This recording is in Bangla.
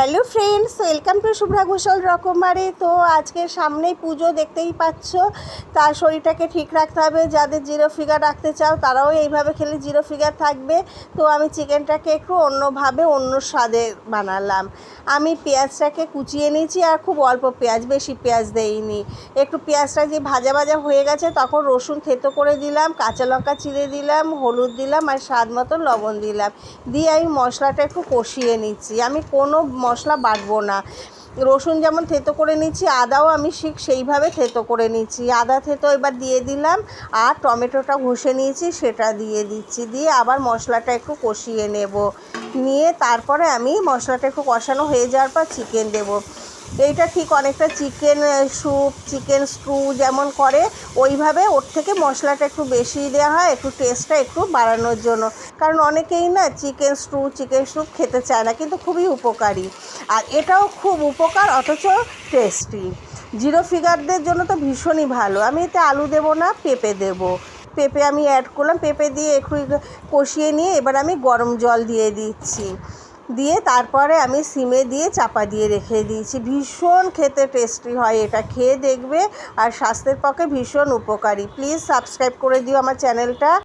Hello friends, welcome to Shubhra Ghoshal রকমারি। তো আজকে সামনেই পুজো দেখতেই পাচ্ছ। তার শরীরটাকে ঠিক রাখতে হবে। যাদের জিরো ফিগার রাখতে চাও, তারাও এইভাবে খেলে জিরো ফিগার থাকবে। তো আমি চিকেনটাকে একটু অন্যভাবে, অন্য স্বাদে বানালাম। আমি পেঁয়াজটাকে কুচিয়ে নিয়েছি আর খুব অল্প পেঁয়াজ, বেশি পেঁয়াজ দেইনি। একটু পেঁয়াজটা যে ভাজা ভাজা হয়ে গেছে, তখন রসুন থেতো করে দিলাম, কাঁচা লঙ্কা চিড়ে দিলাম, হলুদ দিলাম আর স্বাদ মতো লবণ দিলাম। দিয়ে আমি মশলাটা একটু কষিয়ে নিচ্ছি। আমি কোনো মশলা বাটবো না। রসুন যেমন থেতো করে নিচ্ছি, আদাও আমি ঠিক সেইভাবে থেতো করে নিচ্ছি। আদা থেতো এবার দিয়ে দিলাম আর টমেটোটা ঘষে নিয়েছি, সেটা দিয়ে দিচ্ছি। দিয়ে আবার মশলাটা একটু কষিয়ে নেব। নিয়ে তারপরে আমি মশলাটা একটু কষানো হয়ে যাওয়ার পর চিকেন দেবো। এইটা ঠিক অনেকটা চিকেন স্যুপ চিকেন স্টু যেমন করে, ওইভাবে ওর থেকে মশলাটা একটু বেশি দেওয়া হয়, একটু টেস্টটা একটু বাড়ানোর জন্য। কারণ অনেকেই না চিকেন স্টু চিকেন স্যুপ খেতে চায় না, কিন্তু খুবই উপকারী। আর এটাও খুব উপকার, অথচ টেস্টি জিরো ফিগারদের জন্য তো ভীষণই ভালো। আমি এতে আলু দেবো না, পেঁপে দেবো। পেঁপে আমি অ্যাড করলাম, পেঁপে দিয়ে একটু কষিয়ে নিয়ে এবার আমি গরম জল দিয়ে দিচ্ছি। দিয়ে তারপরে আমি সিমে দিয়ে চাপা দিয়ে রেখে দিয়েছি। ভীষণ খেতে টেস্টি হয় এটা, খেয়ে দেখবে আর স্বাস্থ্যের পক্ষে ভীষণ উপকারী। প্লিজ সাবস্ক্রাইব করে দিও আমার চ্যানেলটা